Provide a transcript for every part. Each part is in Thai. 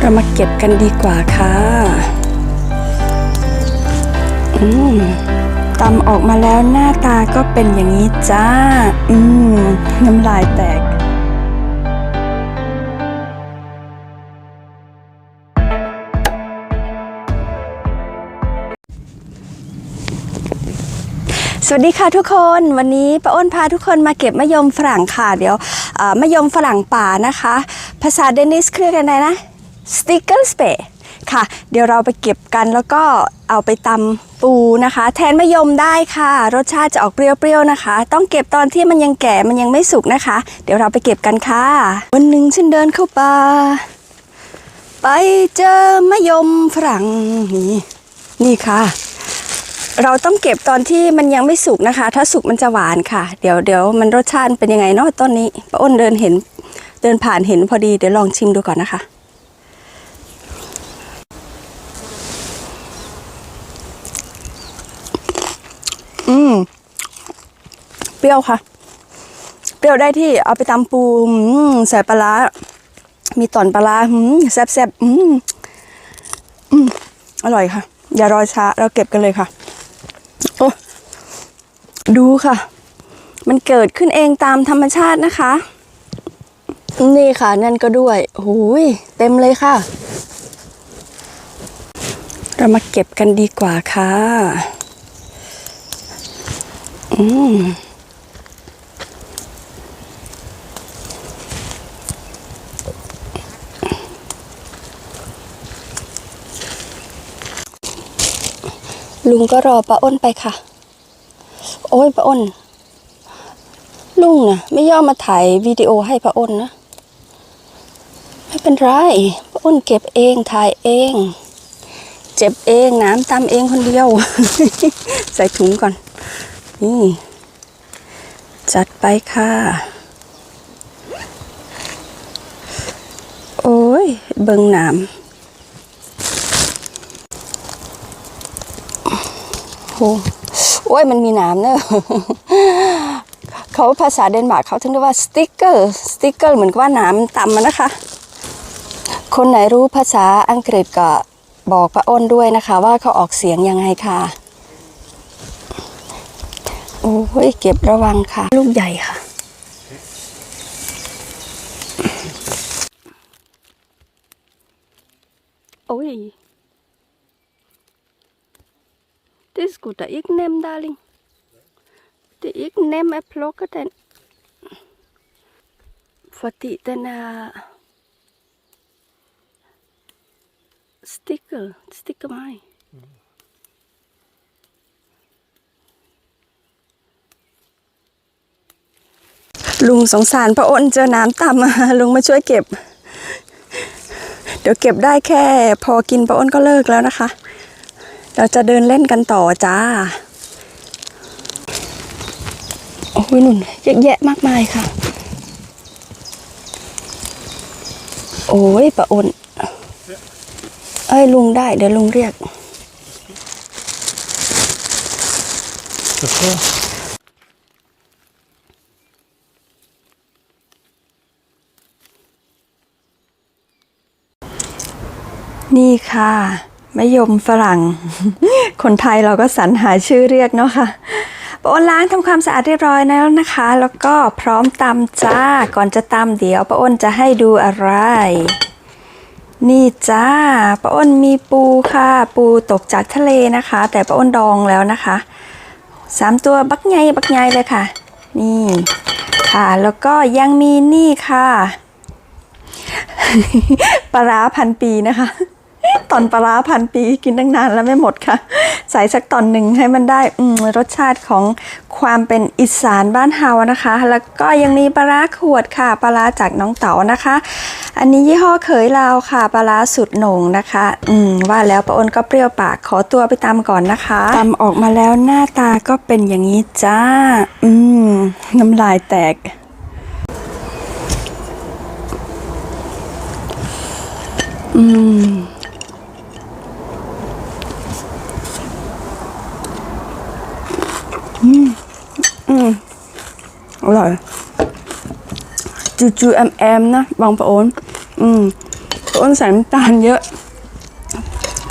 เรามาเก็บกันดีกว่าค่ะ อืมตำออกมาแล้วหน้าตาก็เป็นอย่างนี้จ้า อืม น้ำลายแตกสวัสดีค่ะทุกคนวันนี้ป้าอ้นพาทุกคนมาเก็บมะยมฝรั่งค่ะ เดี๋ยวมะยมฝรั่งป่านะคะ ภาษาเดนิสเครียกันไงนะ สติกเกอร์สเปค่ะ เดี๋ยวเราไปเก็บกันแล้วก็เอาไปตำปูนะคะ แทนมะยมได้ค่ะ รสชาติจะออกเปรี้ยวๆนะคะ ต้องเก็บตอนที่มันยังแก่มันยังไม่สุกนะคะ เดี๋ยวเราไปเก็บกันค่ะ วันหนึ่งฉันเดินเข้าป่าไปเจอมะยมฝรั่งนี่นี่ค่ะ เราต้องเก็บตอนที่มันยังไม่สุกนะคะ ถ้าสุกมันจะหวานค่ะ เดี๋ยวเดี๋ยวมันรสชาติเป็นยังไงเนาะต้นนี้ป้าอ้นเดินเห็นเดินผ่านเห็นพอดีเดี๋ยวลองชิมดูก่อนนะคะ เปรี้ยวค่ะ เปรี้ยวได้ที่เอาไปตำปูอืใส่ปลาร้ามีต่อนปลาร้าอืมแซ่บๆอืมอืมอร่อยค่ะ อย่ารอช้าเราเก็บกันเลยค่ะ โอ้ดูค่ะ มันเกิดขึ้นเองตามธรรมชาตินะคะ นี่ค่ะ นั่นก็ด้วยหูยเต็มเลยค่ะ เรามาเก็บกันดีกว่าค่ะ อืม ลุงก็รอป้าอ้นไปค่ะ โอ้ยป้าอ้น ลุงนะ่ะ ไม่ยอมมาถ่ายวิดีโอให้ป้าอ้นนะ ไม่เป็นไรป้าอ้นเก็บเองถ่ายเอง เจ็บเองน้ำตำเองคนเดียว ใส่ถุงก่อน นี่ จัดไปค่ะ โอ้ย เบิงน้ำ โอ้โอ้ยมันมีหน้ำเนอะเขาภาษาเดนมาร์กเขาถึงเรียกว่าสติกเกอร์สติกเกอร์เหมือนกับว่าหน้ำต่ำอะนะคะ คนไหนรู้ภาษาอังกฤษก็บอกป้าอ้นด้วยนะคะ ว่าเขาออกเสียงยังไงค่ะโอ้ยเก็บระวังค่ะ ลูกใหญ่ค่ะโอ้ย Det er sgu da ikke nemt, darling. Det er ikke nemt at plukke den. Fordi den er stikker, stikker mig. ลุงสงสารป้าอ้นเจอน้ำต่ำอะลุงมาช่วยเก็บ เดี๋ยวเก็บได้แค่ พอกินป้าอ้นก็เลิกแล้วนะคะ เราจะเดินเล่นกันต่อจ้า โอ้ยนุ่นเยอะแยะมากมายค่ะ โอ้ยปะอ้นเอ้ยลุงได้ เดี๋ยวลุงเรียก นี่ค่ะ มะยมฝรั่ง คนไทยเราก็สรรหาชื่อเรียกเนาะค่ะป้าอ้นล้างทำความสะอาดเรียบร้อยแล้วนะคะ แล้วก็พร้อมตำจ้า ก่อนจะตำเดี๋ยวป้าอ้นจะให้ดูอะไร นี่จ้าป้าอ้นมีปูค่ะ ปูตกจากทะเลนะคะ แต่ป้าอ้นดองแล้วนะคะสามตัวบักไงบักไงเลยค่ะ นี่ค่ะ แล้วก็ยังมีนี่ค่ะปลาร้าพันปีนะคะ ตอนปลาร้าพันปีกินตั้งนานแล้วไม่หมดค่ะ ใส่สักตอนหนึ่งให้มันได้รสชาติของความเป็นอีสานบ้านเฮานะคะ แล้วก็ยังมีปลาร้าขวดค่ะปลาร้าจากน้องเต๋านะคะ อันนี้ยี่ห้อเขยลาวค่ะปลาร้าสุดหนงนะคะ อืมว่าแล้วป้าอ้นก็เปรี้ยวปากขอตัวไปตามก่อนนะคะตำออกมาแล้วหน้าตาก็เป็นอย่างนี้จ้า อืมน้ำลายแตกอืม อร่อยจูจูแอมแอมนะบางปะโอนอืมอ้นใส่น้ำตาลเยอะ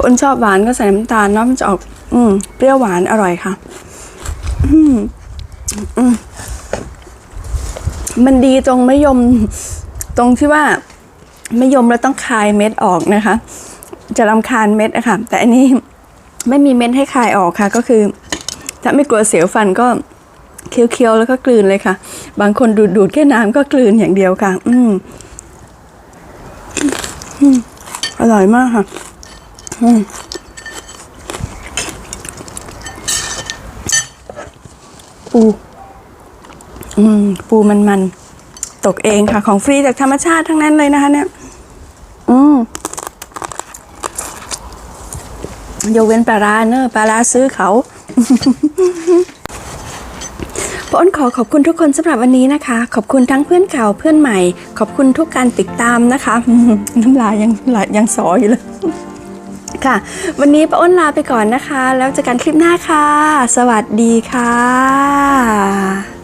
อ้นชอบหวานก็ใส่น้ำตาลเนาะมันจะออก อืมเปรี้ยวหวานอร่อยค่ะ อืมอืมมันดีตรงมะยม ตรงที่ว่ามะยมเราต้องคายเม็ดออกนะคะ จะรำคาญเม็ดอะค่ะแต่อันนี้ไม่มีเม็ดให้คายออกค่ะ ก็คือ ถ้าไม่กลัวเสียวฟันก็ เคี้ยวๆแล้วก็กลืนเลยค่ะ บางคนดูดดูดแค่น้ำก็กลืนอย่างเดียวค่ะ อืมอร่อยมากค่ะ อืมปูอืม ปูมันมันๆตกเองค่ะ ของฟรีจากธรรมชาติทั้งนั้นเลยนะคะ เนี่ย อืมยกเว้นปลาร้าเนอะปลาร้าซื้อเขา อ้นขอขอบคุณทุกคนสำหรับวันนี้นะคะ ขอบคุณทั้งเพื่อนเก่าเพื่อนใหม่ ขอบคุณทุกการติดตามนะคะน้ำลายยังไหลยังสออยู่เลยค่ะ วันนี้ป้าอ้นลาไปก่อนนะคะ แล้วเจอกันคลิปหน้าค่ะ สวัสดีค่ะ